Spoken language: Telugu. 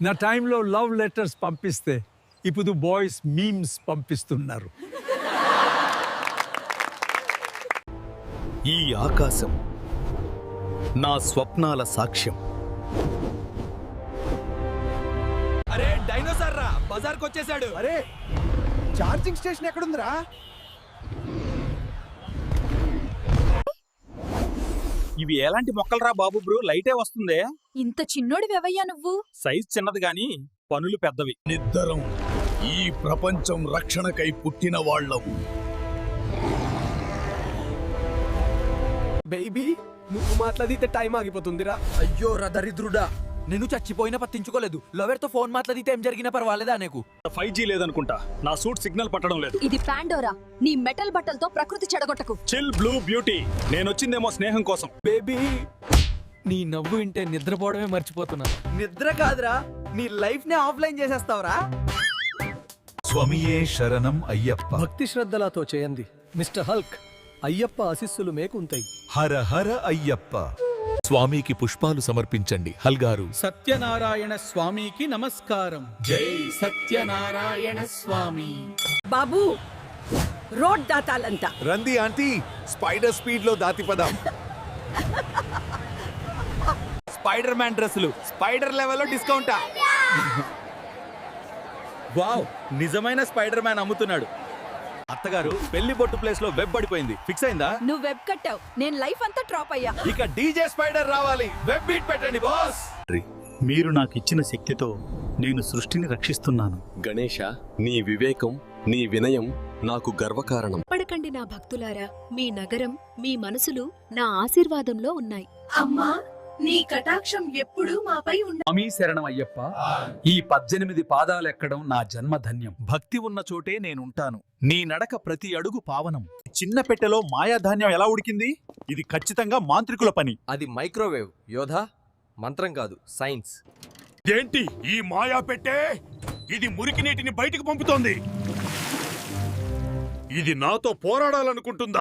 నా టైంలో లవ్ లెటర్స్ పంపిస్తే ఇప్పుడు బాయ్స్ మీమ్స్ పంపిస్తున్నారు. ఈ ఆకాశం నా స్వప్నాల సాక్ష్యం. అరే డైనోసార్ రా బజార్కి వచ్చేసాడు అరే ఛార్జింగ్ స్టేషన్ ఎక్కడుందిరా? ఇవి ఎలాంటి మొక్కలరా బాబు బ్రో? లైటే వస్తుందే. ఇంత చిన్నోడి వెవయ్యా నువ్వు? సైజ్ చిన్నది గాని పనులు పెద్దవి. నిద్దరం ఈ ప్రపంచం రక్షణకై పుట్టిన వాళ్ళం. బేబీ నువ్వు మాట్లాడితే టైం ఆగిపోతుందిరా. అయ్యో రా దరిద్రుడా నేను చచ్చిపోయినా పట్టించుకోలేదు. లవర్తో ఫోన్ మాట్లాడితే ఏం జరిగినా పర్వాలేదా నీకు? ఫైవ్ జీ లేదనుకుంటా. నా సూట్ సిగ్నల్ పట్టడం లేదు. ఇది పాండోరా నీ మెటల్ బట్టలతో ప్రకృతి చెడగొట్టకు. చిల్ బ్లూ బ్యూటీ నేను వచ్చిందేమో స్నేహం కోసం. బేబీ నీ నవ్వు వింటే నిద్రపోవడమే మర్చిపోతున్నా. నిద్ర కాదురా. నీ లైఫ్ నే ఆఫ్లైన్ చేసేస్తావురా. స్వమియే శరణం అయ్యప్ప. భక్తి శ్రద్ధలతో చేయండి. మిస్టర్ హల్క్ అయ్యప్ప ఆశీస్సులు మేకుంటాయి హర హర అయ్యప్ప. స్వామికి పుష్పాలు సమర్పించండి. హల్గారు సత్యనారాయణ స్వామికి నమస్కారం. జై సత్యనారాయణ స్వామి. బాబు రోడ్ దాటాలంట. రంది ఆంటీ స్పైడర్ స్పీడ్లో దాతిపదాం స్పైడర్ మ్యాన్ డ్రెస్సులు స్పైడర్ లెవెల్లో డిస్కౌంటా. వావ్ నిజమైన స్పైడర్ మ్యాన్ అమ్ముతున్నాడు. అత్తగారు పెళ్ళి బొట్టు ప్లేస్లో వెబ్ పడిపోయింది. ఫిక్స్ అయిందా? నువ్వు వెబ్ కట్టావు. నేను లైఫ్ అంతా డ్రాప్ అయ్యా. ఇక డీజే స్పైడర్ రావాలి. వెబ్ బీట్ పెట్టండి బాస్ మీరు నాకు ఇచ్చిన శక్తితో నేను సృష్టిని రక్షిస్తున్నాను. గణేష నీ వివేకం నీ వినయం నాకు గర్వకారణం. పడకండి నా భక్తులారా. మీ నగరం మీ మనసులు నా ఆశీర్వాదంలో ఉన్నాయి. అమ్మా నీ కటాక్షం ఎప్పుడూ మాపై స్వామి శరణం అయ్యప్ప ఈ పద్దెనిమిది పాదాలు ఎక్కడం నా జన్మ ధన్యం భక్తి ఉన్న చోటే నేనుంటాను. నీ నడక ప్రతి అడుగు పావనం. చిన్న పెట్టెలో మాయాధాన్యం ఎలా ఉడికింది? ఇది ఖచ్చితంగా మాంత్రికుల పని. అది మైక్రోవేవ్. యోధా మంత్రం కాదు సైన్స్. ఏంటి ఈ మాయా పెట్టే? ఇది మురికి నీటిని బయటికి పంపుతోంది. ఇది నాతో పోరాడాలనుకుంటుందా?